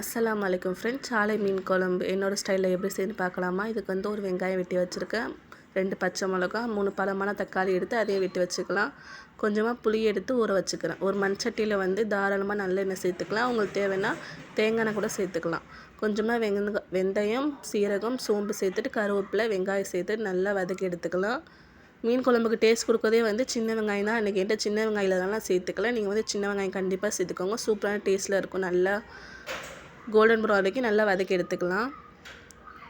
அஸ்லாம் வலைக்கும் ஃப்ரெண்ட்ஸ் சாலை மீன் குழம்பு என்னோடய ஸ்டைலில் எப்படி செய்யு பார்க்கலாமா? இதுக்கு வந்து ஒரு வெங்காயம் வெட்டி வச்சுருக்கேன். ரெண்டு பச்சை மிளகா மூணு பழமான தக்காளி எடுத்து அதையும் வெட்டி வச்சுக்கலாம். கொஞ்சமாக புளி எடுத்து ஊற வச்சுக்கிறேன். ஒரு மண் சட்டியில் வந்து தாராளமாக நல்லெண்ணெய் சேர்த்துக்கலாம். உங்களுக்கு தேவைன்னா தேங்காய் கூட சேர்த்துக்கலாம். கொஞ்சமாக வெங்க வெந்தயம் சீரகம் சோம்பு சேர்த்துட்டு கருவேப்பிலை வெங்காயம் சேர்த்து நல்லா வதக்கி எடுத்துக்கலாம். மீன் குழம்புக்கு டேஸ்ட் கொடுக்கறதே வந்து சின்ன வெங்காயம் தான் அன்றைக்கி என்கிட்ட சின்ன வெங்காயம் இல்லாதனால சேர்த்துக்கலாம் நீங்கள் வந்து சின்ன வெங்காயம் கண்டிப்பாக சேர்த்துக்கோங்க. சூப்பரான டேஸ்ட்டில் இருக்கும். நல்லா கோல்டன் ப்ரௌன் வரைக்கும் நல்லா வதக்கி எடுத்துக்கலாம்.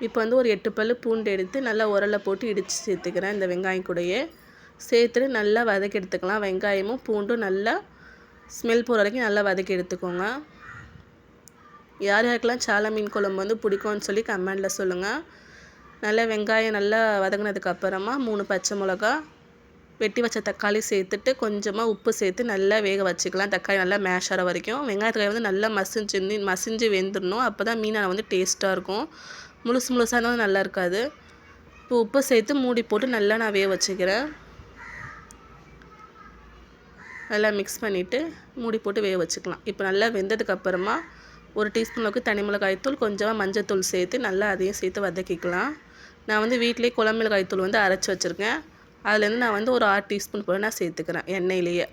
இப்போ வந்து ஒரு எட்டு பல் பூண்டு எடுத்து நல்லா உரலை போட்டு இடித்து சேர்த்துக்கிறேன் இந்த வெங்காயம் கூடயே. சேர்த்துட்டு நல்லா வதக்கி எடுத்துக்கலாம். வெங்காயமும் பூண்டும் நல்லா ஸ்மெல் போகிற வரைக்கும் நல்லா வதக்கி எடுத்துக்கோங்க. யார் யாருக்கெல்லாம் சாலை மீன் குழம்பு வந்து பிடிக்கும்னு சொல்லி கமெண்டில் சொல்லுங்கள் நல்லா வெங்காயம் நல்லா வதங்கினதுக்கு அப்புறமா மூணு பச்சை மிளகா வெட்டி வச்ச தக்காளி சேர்த்துட்டு கொஞ்சமாக உப்பு சேர்த்து நல்லா வேக வச்சுக்கலாம். தக்காளி நல்லா மேஷ் ஆகிற வரைக்கும். வெங்காயத்தக்காளி வந்து நல்லா மசிஞ்சு மசிஞ்சு வெந்துடணும் அப்போ தான் மீனால் வந்து டேஸ்ட்டாக இருக்கும். முழுசு முழுசாக இருந்தாலும் நல்லா இருக்காது. இப்போ உப்பு சேர்த்து மூடி போட்டு நல்லா நான் வேக வச்சுக்கிறேன். நல்லா மிக்ஸ் பண்ணிவிட்டு மூடி போட்டு வேக வச்சுக்கலாம். இப்போ நல்லா வெந்ததுக்கப்புறமா ஒரு டீஸ்பூன் அளவுக்கு தனி மிளகாய்த்தூள் கொஞ்சமாக மஞ்சள் தூள் சேர்த்து நல்லா அதையும் சேர்த்து வதக்கிக்கலாம். நான் வந்து வீட்டிலே குழம்பு மிளகாய்த்தூள் வந்து அரைச்சி வச்சுருக்கேன். அதுலேருந்து நான் வந்து ஒரு ஆறு டீஸ்பூன் போல் நான் சேர்த்துக்கிறேன் எண்ணெயிலேயே.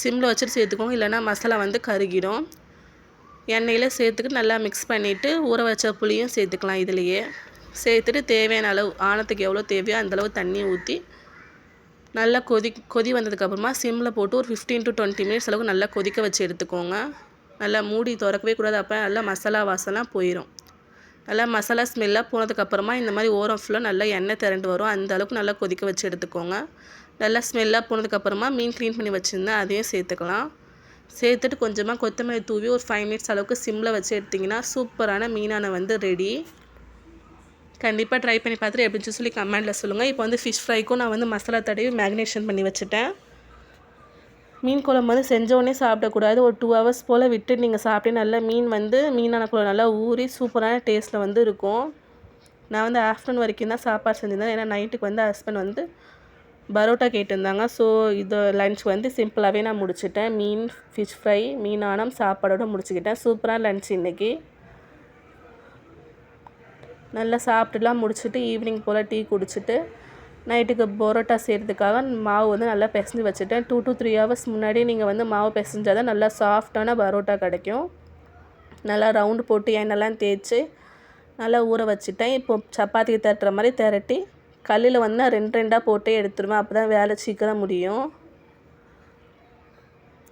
சிம்மில் வச்சுட்டு சேர்த்துக்கோங்க இல்லைனா மசாலா வந்து கருகிடும். எண்ணெயில் சேர்த்துக்கிட்டு நல்லா மிக்ஸ் பண்ணிவிட்டு ஊற வச்ச புளியும் சேர்த்துக்கலாம் இதுலேயே. சேர்த்துட்டு தேவையான அளவு ஆனத்துக்கு எவ்வளோ தேவையோ அந்தளவு தண்ணி ஊற்றி நல்லா கொதி கொதி வந்ததுக்கப்புறமா சிம்மில் போட்டு ஒரு ஃபிஃப்டீன் டு டுவெண்ட்டி மினிட்ஸ் அளவுக்கு நல்லா கொதிக்க வச்சு எடுத்துக்கோங்க. நல்லா மூடி திறக்கவே கூடாது அப்போ நல்லா மசாலா வாசம்லாம் போயிடும் நல்லா மசாலா ஸ்மெல்லாக போனதுக்கப்புறமா இந்த மாதிரி ஓரம் ஃபுல்லாக நல்லா எண்ணெய் திரண்டு வரும். அந்த அளவுக்கு நல்லா கொதிக்க வச்சு எடுத்துக்கோங்க. நல்லா ஸ்மெல்லாக போனதுக்கப்புறமா மீன் க்ளீன் பண்ணி வச்சுருந்தேன் அதையும் சேர்த்துக்கலாம். சேர்த்துட்டு கொஞ்சமாக கொத்தமல்லி தூவி ஒரு ஃபைவ் மினிட்ஸ் அளவுக்கு சிம்மில் வச்சு எடுத்திங்கன்னா சூப்பரான மீனான வந்து ரெடி கண்டிப்பாக ட்ரை பண்ணி பார்த்துட்டு எப்படின்னு சொல்லி கமெண்டில் சொல்லுங்கள் இப்போ வந்து ஃபிஷ் ஃப்ரைக்கும் நான் வந்து மசாலா தடவி மேக்னேஷன் பண்ணி வச்சுட்டேன். மீன் குழம்பு வந்து செஞ்சோடனே சாப்பிடக்கூடாது. ஒரு டூ ஹவர்ஸ் போல் விட்டு நீங்கள் சாப்பிட்டு நல்லா மீன் வந்து மீனான குழம்பு நல்லா ஊறி சூப்பரான டேஸ்ட்டில் வந்து இருக்கும். நான் வந்து ஆஃப்டர்நூன் வரைக்கும் தான் சாப்பாடு செஞ்சுருந்தேன். ஏன்னா நைட்டுக்கு வந்து ஹஸ்பண்ட் வந்து பரோட்டா கேட்டிருந்தாங்க. ஸோ இது லன்ச் வந்து சிம்பிளாகவே நான் முடிச்சுட்டேன். மீன் ஃபிஷ் ஃப்ரை மீனானம் சாப்பாடோடு முடிச்சுக்கிட்டேன். சூப்பராக லன்ச் இன்றைக்கி நல்லா சாப்பிட்டுலாம் முடிச்சுட்டு ஈவினிங் போல் டீ குடிச்சிட்டு நைட்டுக்கு பரோட்டா செய்கிறதுக்காக மாவு வந்து நல்லா பிசைஞ்சு வச்சுட்டேன். டூ டு த்ரீ ஹவர்ஸ் முன்னாடி நீங்கள் வந்து மாவு பிசைஞ்சால் தான் நல்லா சாஃப்டான பரோட்டா கிடைக்கும். நல்லா ரவுண்டு போட்டு எண்ணெய்லாம் தேய்ச்சி நல்லா ஊற வச்சுட்டேன். இப்போ சப்பாத்திக்கு திரட்டுற மாதிரி திரட்டி கல்லில் வந்து நான் ரெண்டு ரெண்டாக போட்டே எடுத்துருவேன். அப்போ தான் வேலை சீக்கிரம் முடியும்.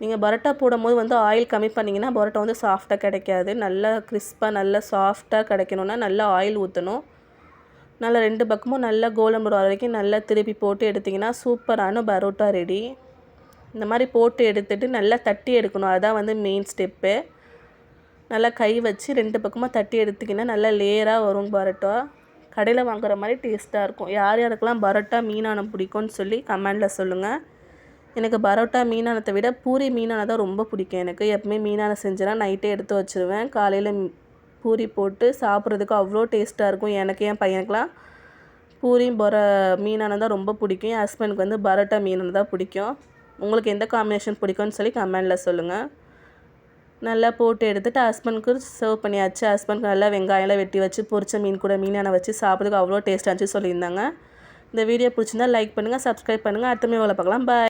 நீங்கள் பரோட்டா போடும்போது வந்து ஆயில் கம்மி பண்ணிங்கன்னா பரோட்டா வந்து சாஃப்டாக கிடைக்காது. நல்லா கிறிஸ்பாக நல்லா சாஃப்டாக கிடைக்கணுன்னா நல்லா ஆயில் ஊற்றணும் நல்லா ரெண்டு பக்கமும் நல்லா கோலம் வர வரைக்கும் நல்லா திருப்பி போட்டு எடுத்திங்கன்னா சூப்பரான பரோட்டா ரெடி. இந்த மாதிரி போட்டு எடுத்துகிட்டு நல்லா தட்டி எடுக்கணும். அதுதான் வந்து மெயின் ஸ்டெப்பு நல்லா கை வச்சு ரெண்டு பக்கமாக தட்டி எடுத்திங்கன்னா நல்லா லேயராக வரும் பரோட்டா. கடையில் வாங்குற மாதிரி டேஸ்ட்டாக இருக்கும். யார் யாருக்கெல்லாம் பரோட்டா மீனானம் பிடிக்கும்னு சொல்லி கமெண்டில் சொல்லுங்கள் எனக்கு பரோட்டா மீனானத்தை விட பூரி மீனான தான் ரொம்ப பிடிக்கும். எனக்கு எப்பவுமே மீனான செஞ்சேன்னா நைட்டே எடுத்து வச்சுருவேன். காலையில் பூரி போட்டு சாப்பிட்றதுக்கு அவ்வளோ டேஸ்ட்டாக இருக்கும். எனக்கு என் பையனுக்கெலாம் பூரியும் பொர மீனான தான் ரொம்ப பிடிக்கும். என் ஹஸ்பண்டுக்கு வந்து பரோட்டா மீனான தான் பிடிக்கும். உங்களுக்கு எந்த காம்பினேஷன் பிடிக்கும்னு சொல்லி கமெண்டில் சொல்லுங்கள் நல்லா போட்டு எடுத்துகிட்டு ஹஸ்பண்ட்க்கு சர்வ் பண்ணியாச்சு. ஹஸ்பண்ட்க்கு நல்லா வெங்காயம்லாம் வெட்டி வச்சு பொரிச்ச மீன் கூட மீனான வச்சு சாப்பிட்றதுக்கு அவ்வளோ டேஸ்ட்டாக இருந்துச்சு சொல்லியிருந்தாங்க. இந்த வீடியோ பிடிச்சிருந்தா லைக் பண்ணுங்கள் சப்ஸ்கிரைப் பண்ணுங்கள் அடுத்தமே வேலை பார்க்கலாம். பாய்